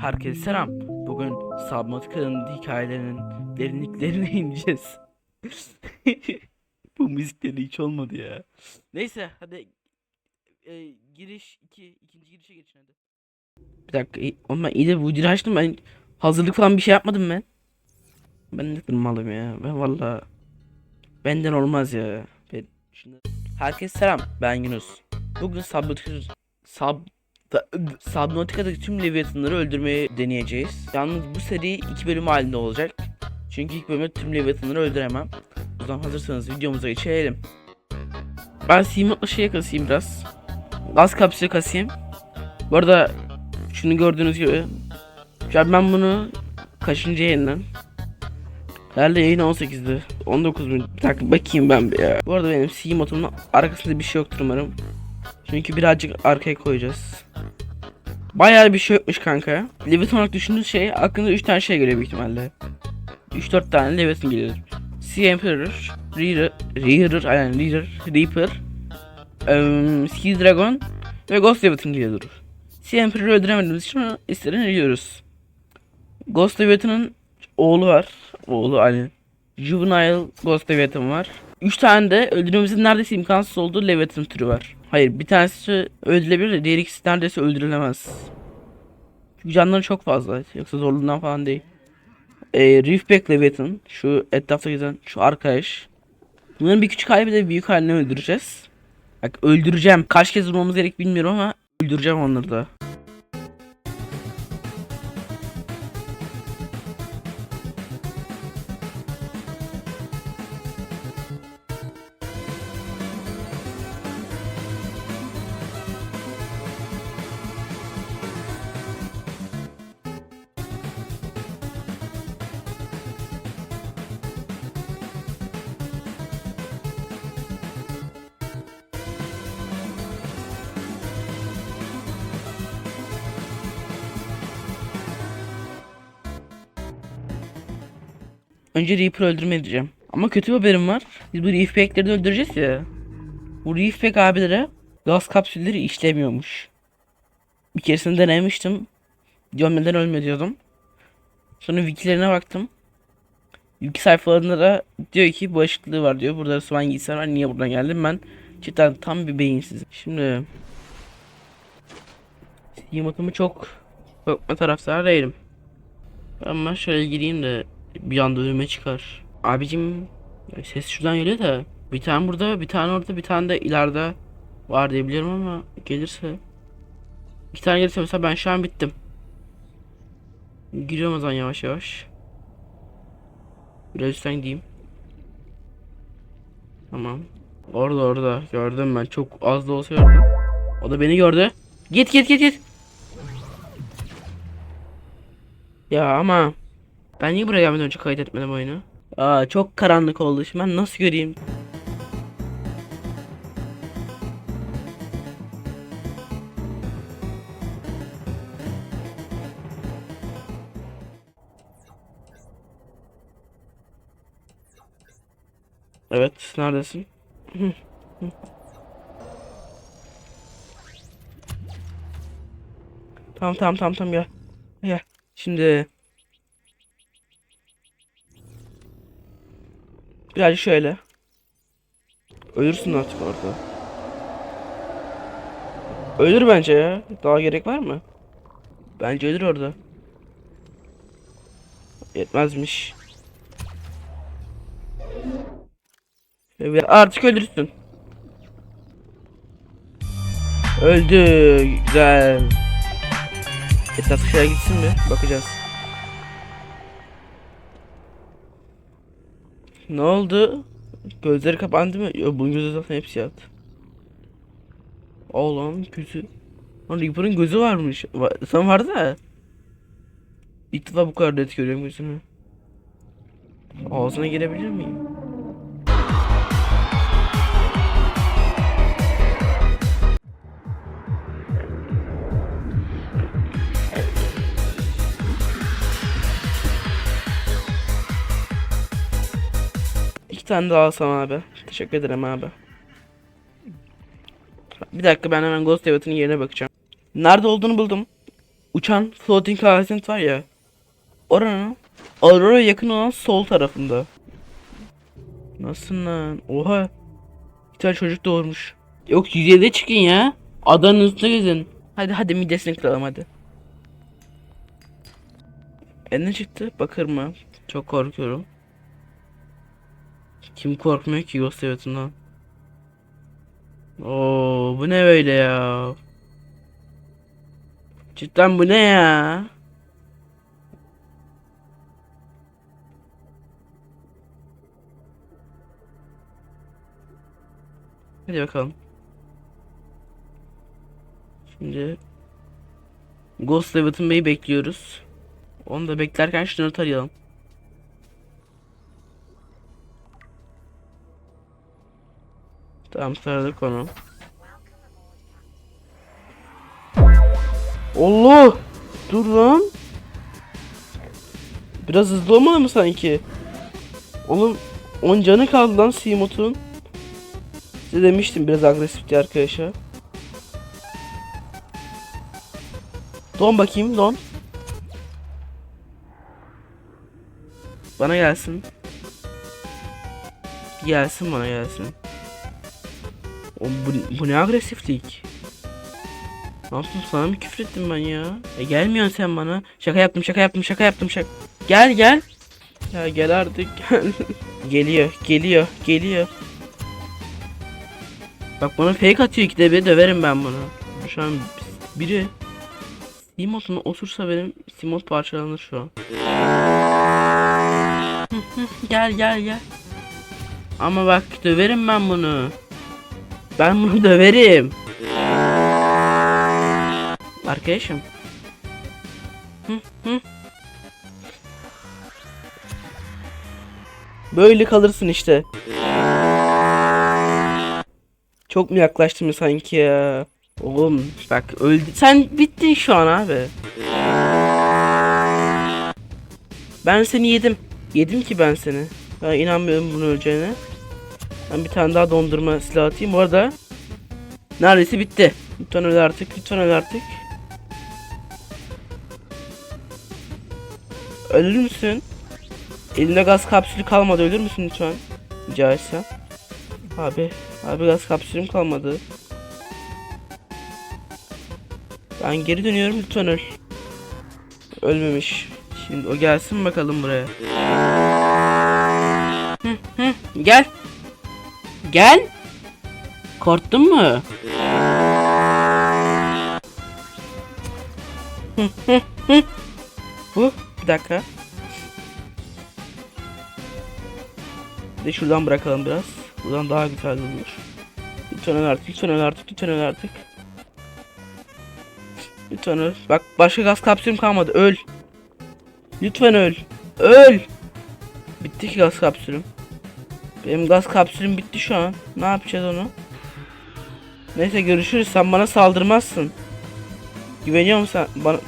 Herkese selam. Bugün Subnautica'nın hikayelerinin derinliklerine ineceğiz. Bu müzikleri hiç olmadı ya. Neyse hadi e, giriş 2 ikinci girişe geçin hadi. Bir dakika oğlum ben iyi de bu dili açtım ben hazırlık falan bir şey yapmadım ben. Ben ne malım ya ben valla benden olmaz ya. Ben şimdi... Herkese selam ben Yunus. Bugün Subnautica Sub Subnautica'daki tüm Leviathan'ları öldürmeyi deneyeceğiz. Yalnız bu seri iki bölüm halinde olacak. Çünkü ilk bölümde tüm Leviathan'ları öldüremem. O zaman hazırsanız videomuza geçelim. Ben Seamot'la şey kasayım biraz. Gaz kapsülü kasayım. Bu arada şunu gördüğünüz gibi. Şu an ben bunu kaçıncı yayından? Herhalde yayın 18'di. 19 bin. Bir dakika bakayım ben bir ya. Bu arada benim Seamot'umun arkasında bir şey yoktur umarım. Çünkü birazcık arkaya koyacağız. Bayağı bir şey yokmuş kanka. Leviathan olarak düşündüğünüz şey aklınıza 3 tane şey geliyor büyük ihtimalle. 3-4 tane Leviathan geliyor. Sea Emperor, Reader, Reader, aynen Reader, Reaper, um, Sea Dragon ve Ghost Leviathan geliyordur. Sea Emperor'ı öldüremediğimiz için onu istediğini biliyoruz. Ghost Leviathan'ın oğlu var. Oğlu hani Juvenile Ghost Leviathan var. 3 tane de öldürmemizin neredeyse imkansız olduğu Leviathan türü var. Hayır bir tanesi öldürülebilir diğer ikisi neredeyse öldürülemez. Çünkü canları çok fazla. Yoksa zorluğundan falan değil. Ee, Reefback Leviathan. Şu etrafta gezen şu arkadaş. Bunların bir küçük hali de büyük halini öldüreceğiz. Bak öldüreceğim. Kaç kez vurmamız gerek bilmiyorum ama öldüreceğim onları da. Önce Reaper'ı öldürme diyeceğim. Ama kötü bir haberim var. Biz bu Reefback'leri de öldüreceğiz ya. Bu Reefback abilere gaz kapsülleri işlemiyormuş. Bir keresinde denemiştim. Neden ölmüyor diyordum. Sonra wikilerine baktım. Wiki sayfalarında da diyor ki bağışıklığı var diyor. Burada soğan giysi var. Niye buradan geldim ben? Cidden tam bir beyinsiz. Şimdi Yımatımı çok bakma taraftarı değilim. Ama şöyle gireyim de bir anda önüme çıkar. Abicim ses şuradan geliyor da bir tane burada bir tane orada bir tane de ileride var diye biliyorum ama gelirse iki tane gelirse mesela ben şu an bittim. Giriyorum o zaman yavaş yavaş. Biraz üstten gideyim. Tamam. Orada orada gördüm ben çok az da olsa gördüm. O da beni gördü. Git git git git. Ya ama ben niye buraya gelmeden önce kaydetmedim oyunu? Aa çok karanlık oldu. Şimdi ben nasıl göreyim? Evet, neredesin? Tamam tamam tamam tamam gel. Gel. Şimdi Birazcık şöyle. Ölürsün artık orada. Ölür bence ya. Daha gerek var mı? Bence ölür orada. Yetmezmiş. Evet artık ölürsün. Öldü. Güzel. Şeye gitsin mi? Bakacağız. Ne oldu? Gözleri kapandı mı? Yok bunun gözü zaten hepsi yat. Oğlum gözü. Lan Reaper'ın gözü varmış. Va sen vardı da. İlk defa bu kadar net görüyorum gözünü. Ağzına girebilir miyim? Tane daha alsam abi. Teşekkür ederim abi. Bir dakika ben hemen Ghost Event'in yerine bakacağım. Nerede olduğunu buldum. uçan floating island var ya. Oranın Aurora yakın olan sol tarafında. Nasıl lan? Oha. Bir tane çocuk doğurmuş. Yok yüzeyde çıkın ya. Adanın üstüne gezin. Hadi hadi midesini kıralım hadi. E ne çıktı? Bakır mı? Çok korkuyorum. Kim korkmuyor ki Ghost Event'ından? Oo bu ne böyle ya? Cidden bu ne ya? Hadi bakalım. Şimdi Ghost Leviathan Bey'i bekliyoruz. Onu da beklerken şunları tarayalım. Tamam taradık onu. Allah! Dur lan. Biraz hızlı olmadı mı sanki? Oğlum 10 canı kaldı lan Seamot'un. Size demiştim biraz agresifti arkadaşlar. Don bakayım don. Bana gelsin. Gelsin bana gelsin. O, bu, bu ne agresiflik? Yaptım sana mı küfür ettim ben ya? E gelmiyorsun sen bana. Şaka yaptım şaka yaptım şaka yaptım şaka. Gel gel. Ya gel artık gel. geliyor geliyor geliyor. Bak bana fake atıyor ikide bir döverim ben bunu. Şu an biri Simot'un otursa benim Simot parçalanır şu an. gel gel gel. Ama bak döverim ben bunu. Ben bunu döverim. Arkadaşım. Böyle kalırsın işte. Çok mu yaklaştım sanki ya? Oğlum bak öldü. Sen bittin şu an abi. Ben seni yedim. Yedim ki ben seni. Ben inanmıyorum bunu öleceğine. Ben bir tane daha dondurma silahı atayım. Bu arada neredeyse bitti. Lütfen öl artık. Lütfen öl artık. Ölür müsün? Elinde gaz kapsülü kalmadı. Ölür müsün lütfen? Rica etsem. Abi. Abi gaz kapsülüm kalmadı. Ben geri dönüyorum lütfen öl. Ölmemiş. Şimdi o gelsin bakalım buraya. Hı, hı, gel. Gel. Korktun mu? Bu bir dakika. Bir de şuradan bırakalım biraz. Buradan daha güzel olur. Lütfen öl artık, lütfen öl artık, lütfen öl artık. Lütfen öl. Bak başka gaz kapsülüm kalmadı. Öl. Lütfen öl. Öl. Bitti ki gaz kapsülüm. Benim gaz kapsülüm bitti şu an. Ne yapacağız onu? Neyse görüşürüz. Sen bana saldırmazsın. Güveniyor musun bana?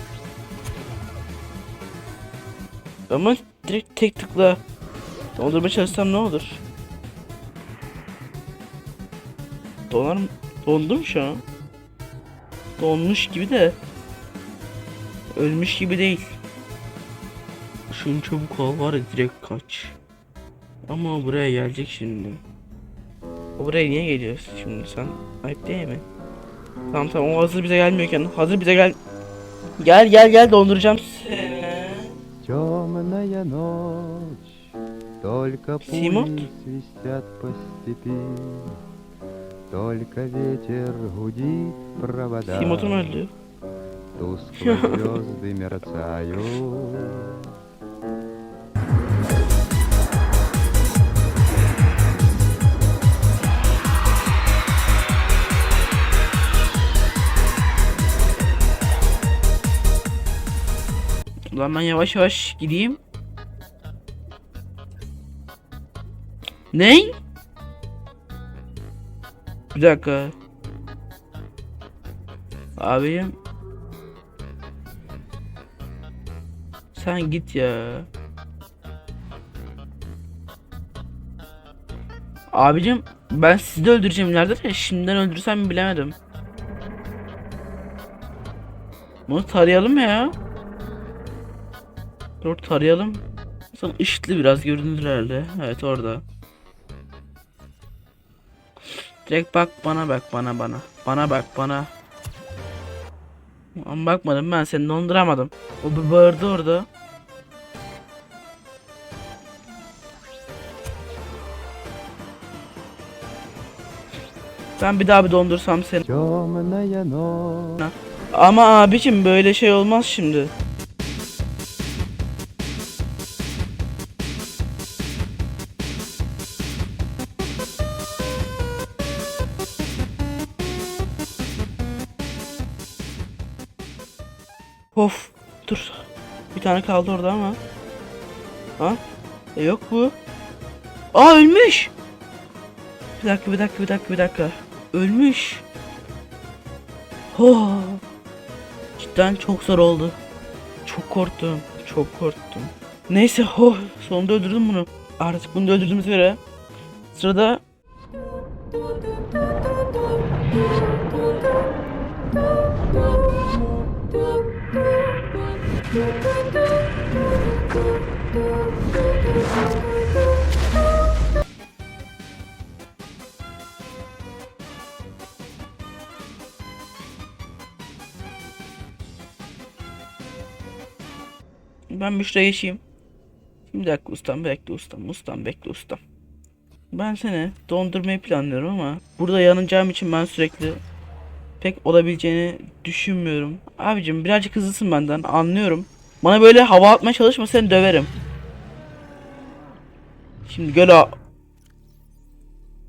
Ama direkt tek tıkla dondurma çalışsam ne olur? Donar mı? Dondum şu an. Donmuş gibi de. Ölmüş gibi değil. Şunu çabuk al var ya direkt kaç. Ama o buraya gelecek şimdi. O buraya niye geliyor şimdi sen? Ayıp değil mi? Tamam tamam o hazır bize gelmiyorken hazır bize gel. Gel gel gel donduracağım seni. Темная ночь, только Симот? пули свистят по степи, Только ветер гудит в провода, Simot'um öldü. тускло звезды мерцают. Ulan ben yavaş yavaş gideyim. Ney? Bir dakika. Abim. Sen git ya. Abicim ben sizi de öldüreceğim ileride de şimdiden öldürsem bilemedim. Bunu tarayalım ya. Dur tarayalım. Sonra ışıklı biraz görünür herhalde. Evet orada. Direkt bak bana bak bana bana. Bana bak bana. Ama bakmadım ben seni donduramadım. O bir bağırdı orada. Ben bir daha bir dondursam seni. Ama abicim böyle şey olmaz şimdi. Of dur. Bir tane kaldı orada ama. Ha? E yok bu. Aa ölmüş. Bir dakika bir dakika bir dakika bir dakika. Ölmüş. Oh. Cidden çok zor oldu. Çok korktum. Çok korktum. Neyse oh sonunda öldürdüm bunu. Artık bunu da öldürdüğümüze göre sırada ben bir şuraya geçeyim. Bir dakika ustam bekle ustam ustam bekle ustam. Ben seni dondurmayı planlıyorum ama burada yanacağım için ben sürekli pek olabileceğini düşünmüyorum. Abicim birazcık hızlısın benden anlıyorum. Bana böyle hava atmaya çalışma seni döverim. Şimdi göl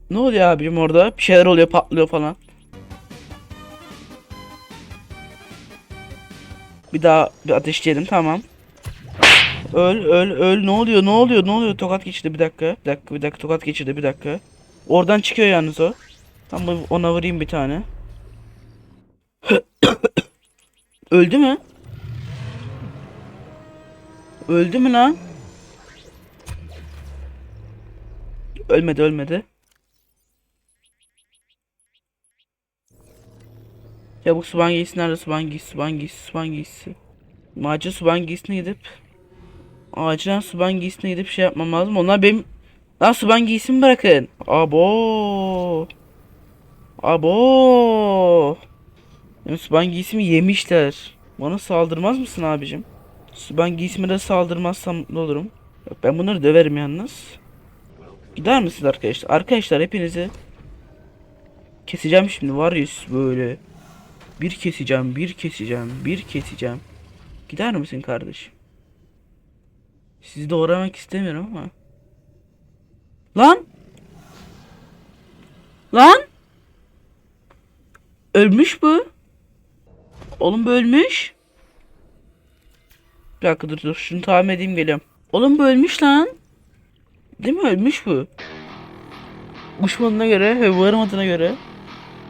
Ne oluyor abicim orada? Bir şeyler oluyor patlıyor falan. Bir daha bir ateşleyelim tamam. Öl öl öl. Ne oluyor ne oluyor ne oluyor? Tokat geçirdi. Bir dakika. Bir dakika bir dakika. Tokat geçirdi. Bir dakika. Oradan çıkıyor yalnız o. Tamam ona vurayım bir tane. Öldü mü? Öldü mü lan? Ölmedi ölmedi. Ya bu suban giysisi nerede? Suban giysisi suban giysisi suban giysisi Macı suban giysisine gidip Acilen suban giysisine gidip şey yapmam lazım. Onlar benim... Lan suban giysimi bırakın. Abo. Abo. Benim suban giysimi yemişler. Bana saldırmaz mısın abicim? Suban giysime de saldırmazsam ne olurum? Yok, ben bunları döverim yalnız. Gider misiniz arkadaşlar? Arkadaşlar hepinizi keseceğim şimdi var ya böyle. Bir keseceğim, bir keseceğim, bir keseceğim. Gider misin kardeşim? Sizi doğramak istemiyorum ama. Lan! Lan! Ölmüş bu. Oğlum bu ölmüş. Bir dakika dur dur şunu tahmin edeyim geliyorum. Oğlum bu ölmüş lan. Değil mi ölmüş bu? Uçmadığına göre ve varmadığına göre.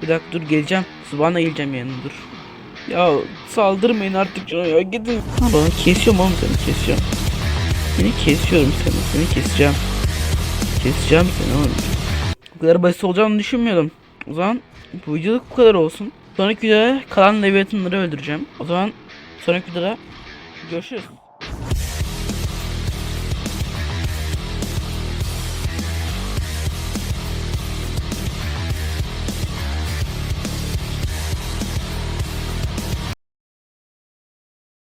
Bir dakika dur geleceğim. Subhan'a geleceğim yanına dur. Ya saldırmayın artık canım ya gidin. Bana kesiyorum oğlum seni kesiyorum. Seni kesiyorum seni. Seni keseceğim. Keseceğim seni oğlum. Bu kadar basit olacağını düşünmüyordum. O zaman bu videoluk bu kadar olsun. Sonraki videoda kalan Leviathan'ları öldüreceğim. O zaman sonraki videoda görüşürüz.